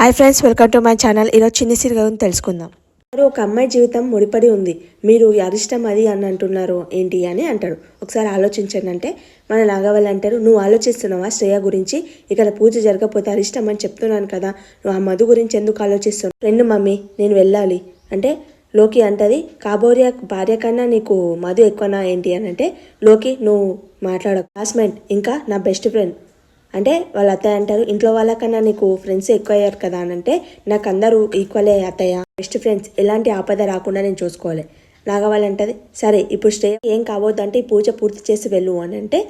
Hi friends welcome to my channel. ఈరోజు చిన్న సిరిగా తెలుసుకుందాం. మరి ఒక అమ్మాయి జీవితం ముడిపడి ఉంది. మీరు అరిష్టం అది అని అంటున్నారు. ఏంటి అని అంటాడు. ఒకసారి ఆలోచించండి అంటే మన నాగవల్లి అంటారు నువ్వు ఆలోచిస్తున్నావా శ్రేయ గురించి? ఇక్కడ పూజ జరగకపోతే అరిష్టం అని చెప్తున్నాను కదా. నువ్వు ఆ మధు గురించి ఎందుకు ఆలోచిస్తున్నావు? ఫ్రెండ్ మమ్మీ నేను వెళ్ళాలి. అంటే లోకి అంటది కాబోరియా భార్య కన్నా నీకు మధు ఎక్కువనా? ఏంటి? అని అంటే లోకి నువ్వు మాట్లాడ క్లాస్మేట్ ఇంకా నా బెస్ట్ ఫ్రెండ్. అంటే వాళ్ళ అత్తయ్య అంటారు ఇంట్లో వాళ్ళకన్నా నీకు ఫ్రెండ్స్ ఎక్కువ అయ్యారు కదా అని అంటే నాకు అందరూ ఈక్వలే అత్తయ్య. బెస్ట్ ఫ్రెండ్స్ ఎలాంటి ఆపద రాకుండా నేను చూసుకోవాలి. నాగవాళ్ళంటది సరే ఇప్పుడు స్టే ఏం కావద్దంటే ఈ పూజ పూర్తి చేసి వెళ్ళు అని అంటే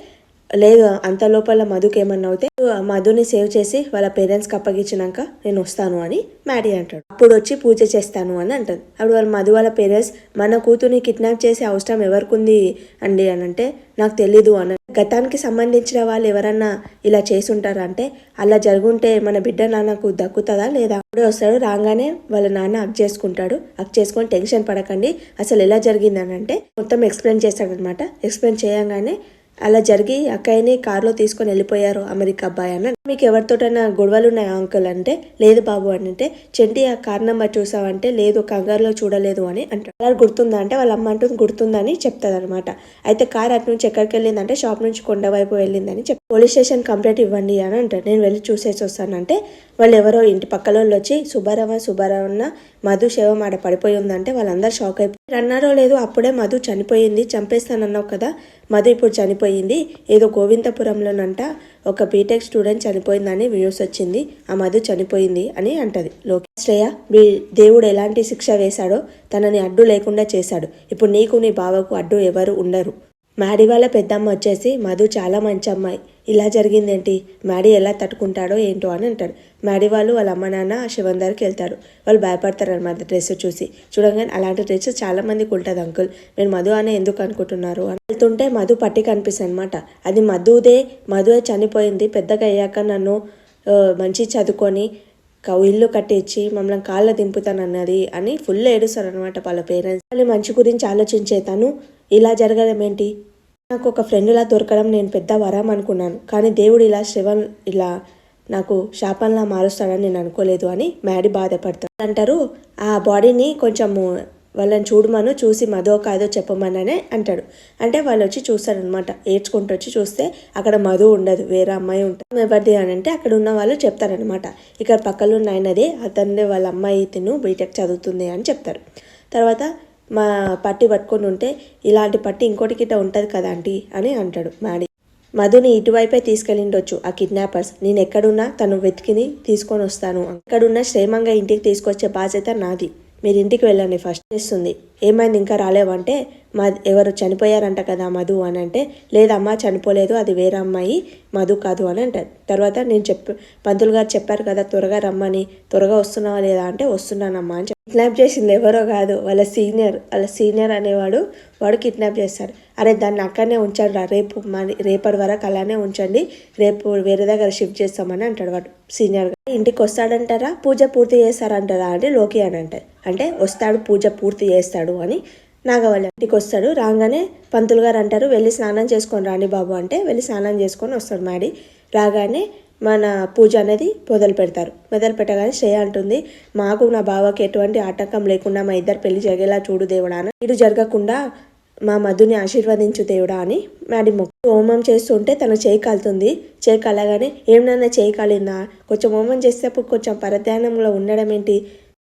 లేదు అంత లోపల మధుకి ఏమన్నా అవుతే మధుని సేవ్ చేసి వాళ్ళ పేరెంట్స్కి అప్పగించినాక నేను వస్తాను అని మ్యాడీ అంటాడు. అప్పుడు వచ్చి పూజ చేస్తాను అని అంటది. అప్పుడు వాళ్ళ మధు వాళ్ళ పేరెంట్స్ మన కూతుర్ని కిడ్నాప్ చేసే అవసరం ఎవరికి ఉంది అండి అని అంటే నాకు తెలీదు అని గతానికి సంబంధించిన వాళ్ళు ఎవరన్నా ఇలా చేసుంటారా అంటే అలా జరుగుంటే మన బిడ్డ నాన్నకు దక్కుతుందా లేదా? అప్పుడే వస్తాడు రాగానే వాళ్ళ నాన్న అక్ చేసుకుంటాడు. అక్ చేసుకొని టెన్షన్ పడకండి. అసలు ఎలా జరిగిందని అంటే మొత్తం ఎక్స్ప్లెయిన్ చేస్తాడనమాట ఎక్స్ప్లెయిన్ చేయగానే అలా జరిగి అక్కయ్యని కారులో తీసుకొని వెళ్ళిపోయారు అమెరికా అబ్బాయి అన్న. మీకు ఎవరితోటైనా గొడవలు ఉన్నాయా అంకుల్ అంటే? లేదు బాబు అని అంటే చెంటి ఆ కార్ నెంబర్ చూసావంటే లేదు కంగారులో చూడలేదు అని అంటారు అలా గుర్తుందా? అంటే వాళ్ళ అమ్మ అంటుంది గుర్తుందని చెప్తుంది అనమాట అయితే కార్ అటు నుంచి ఎక్కడికి వెళ్ళిందంటే షాప్ నుంచి కొండ వైపు వెళ్ళిందని చెప్పి పోలీస్ స్టేషన్ కంప్లైంట్ ఇవ్వండి అని అంటారు నేను వెళ్ళి చూసేసి వస్తానంటే వాళ్ళు ఎవరో ఇంటి పక్కలో వాళ్ళు వచ్చి సుబ్బారావ సుబ్బారావన్న మధు శవం ఆడ పడిపోయి ఉందంటే వాళ్ళందరూ షాక్ అయిపోయి రన్నారో లేదో అప్పుడే మధు చనిపోయింది. చంపేస్తానన్నావు కదా? మధు ఇప్పుడు చనిపోయింది. ఏదో గోవిందపురంలోనంట. ఒక బీటెక్ స్టూడెంట్ చనిపోయిందని న్యూస్ వచ్చింది. ఆ మధు చనిపోయింది అని అంటది లోకి శ్రేయ మీ దేవుడు ఎలాంటి శిక్ష వేశాడో తనని అడ్డు లేకుండా చేశాడు. ఇప్పుడు నీకు నీ బావకు అడ్డు ఎవరు ఉండరు. మ్యాడీ వాళ్ళ పెద్దమ్మ వచ్చేసి మధు చాలా మంచి అమ్మాయి. ఇలా జరిగిందేంటి? మ్యాడీ ఎలా తట్టుకుంటాడో ఏంటో అని అంటాడు. మ్యాడీ వాళ్ళు వాళ్ళ అమ్మ నాన్న శివన్ దగ్గరికి వెళ్తారు. వాళ్ళు భయపడతారు అనమాట డ్రెస్ చూసి. చూడగానే అలాంటి డ్రెస్ చాలా మందికి ఉంటుంది అంకుల్. మీరు మధు అనే ఎందుకు అనుకుంటున్నారు? అని వెళ్తుంటే మధు పట్టి కనిపిస్తుంది అనమాట అది మధుదే మధువే చనిపోయింది. పెద్దగా అయ్యాక నన్ను మంచి చదువుకొని ఇల్లు కట్టించి మమ్మల్ని కాళ్ళ దింపుతానన్నది అని ఫుల్ ఏడుస్తారు అనమాట వాళ్ళ పేరెంట్స్. వాళ్ళు మంచి గురించి ఆలోచించే తను ఇలా జరగడం ఏంటి? నాకు ఒక ఫ్రెండ్లా దొరకడం నేను పెద్ద వరం అనుకున్నాను. కానీ దేవుడు ఇలా శివన్ ఇలా నాకు శాపంలా మారుస్తాడని నేను అనుకోలేదు అని మ్యాడీ బాధపడతాడు. అంటారు ఆ బాడీని కొంచెము వాళ్ళని చూడమను చూసి మధో కాదో చెప్పమననే అంటాడు. అంటే వాళ్ళు వచ్చి చూస్తారనమాట ఏడ్చుకుంటూ వచ్చి చూస్తే అక్కడ మధు ఉండదు వేరే అమ్మాయి ఉంటుంది. ఎవరిది అని అంటే అక్కడ ఉన్న వాళ్ళు చెప్తారనమాట ఇక్కడ పక్కన ఉన్న ఆయనది వాళ్ళ అమ్మాయి తిను బీటెక్ చదువుతుంది అని చెప్తారు. తర్వాత మా పట్టి పట్టుకొని ఉంటే ఇలాంటి పట్టి ఇంకోటి గిట్ట ఉంటుంది కదా ఆంటీ అని అంటాడు మ్యాడీ. మధుని ఇటువైపే తీసుకెళ్ళిండొచ్చు ఆ కిడ్నాపర్స్. నేను ఎక్కడున్నా తను వెతికిని తీసుకొని వస్తాను. ఎక్కడున్నా క్షేమంగా ఇంటికి తీసుకొచ్చే బాధ్యత నాది. మీరు ఇంటికి వెళ్ళండి ఫస్ట్. చేస్తుంది. ఏమైంది ఇంకా రాలేవంటే మా ఎవరు చనిపోయారంట కదా మధు అని అంటే లేదమ్మా చనిపోలేదు అది వేరే అమ్మాయి మధు కాదు అని అంటారు. తర్వాత నేను చెప్ పంతులు గారు చెప్పారు కదా త్వరగా రమ్మని త్వరగా వస్తున్నావా లేదా అంటే వస్తున్నానమ్మా అని కిడ్నాప్ చేసింది ఎవరో కాదు వాళ్ళ సీనియర్ వాళ్ళ సీనియర్ అనేవాడు వాడు కిడ్నాప్ చేస్తాడు. అరే దాన్ని అక్కడనే ఉంచాడు రా రేపు మరి రేపటి వరకు అలానే ఉంచండి రేపు వేరే దగ్గర షిఫ్ట్ చేస్తామని అంటాడు వాడు సీనియర్ ఇంటికి వస్తాడంటారా పూజ పూర్తి చేస్తారంటారా అంటే లోకి అని అంటారు అంటే వస్తాడు పూజ పూర్తి చేస్తాడు అని నాగవల్లి ఇంటికి వస్తాడు. రాగానే పంతులు గారు అంటారు వెళ్ళి స్నానం చేసుకొని రాని బాబు అంటే వెళ్ళి స్నానం చేసుకొని వస్తాడు మాడి. రాగానే మన పూజ అనేది మొదలు పెడతారు. మొదలు పెట్టగానే శ్రేయ అంటుంది మాకు నా బావకి ఎటువంటి ఆటంకం లేకుండా మా ఇద్దరు పెళ్ళి జరిగేలా చూడు దేవుడా అని. ఇది జరగకుండా మా మధుని ఆశీర్వదించు దేవుడా అని మేడం మొక్క హోమం చేస్తుంటే తన చేయి కాలుతుంది. చేయి కాలగానే ఏమన్నా చేయి కాలిందా? కొంచెం హోమం చేసేటప్పుడు కొంచెం పరధ్యానంలో ఉండడం ఏంటి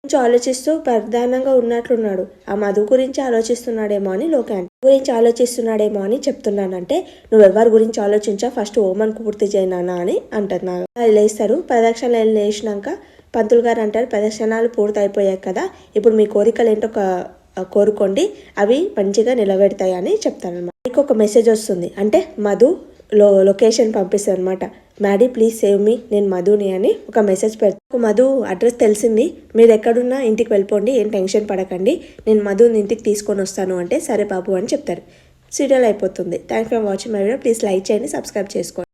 గురించి ఆలోచిస్తూ ప్రధానంగా ఉన్నట్లున్నాడు. ఆ మధు గురించి ఆలోచిస్తున్నాడేమో అని లోకాన్ గురించి ఆలోచిస్తున్నాడేమో అని చెప్తున్నానంటే నువ్వెవరి గురించి ఆలోచించా? ఫస్ట్ ఓమన్ పూర్తి చేయనా అని అంటున్నాను అది లేస్తారు. ప్రదక్షిణలు లేచినాక పంతులు గారు అంటారు ప్రదక్షిణాలు పూర్తయిపోయాయి కదా ఇప్పుడు మీ కోరికలు ఏంటో ఒక- కోరుకోండి. అవి మంచిగా నిలబెడతాయి అని అనమాట మీకు ఒక మెసేజ్ వస్తుంది. అంటే మధు లో లొకేషన్ పంపిస్తుంది అనమాట మ్యాడీ ప్లీజ్ సేవ్ మీ. నేను మధుని అని ఒక మెసేజ్ పెడతాను మధు అడ్రస్ తెలిసింది. మీరు ఎక్కడున్నా ఇంటికి వెళ్ళిపోండి. ఏం టెన్షన్ పడకండి. నేను మధుని ఇంటికి తీసుకొని వస్తాను అంటే సరే బాబు అని చెప్తారు. సీరియల్ అయిపోతుంది. Thank for watching my video. Please like చేయండి. సబ్స్క్రైబ్ చేసుకోండి.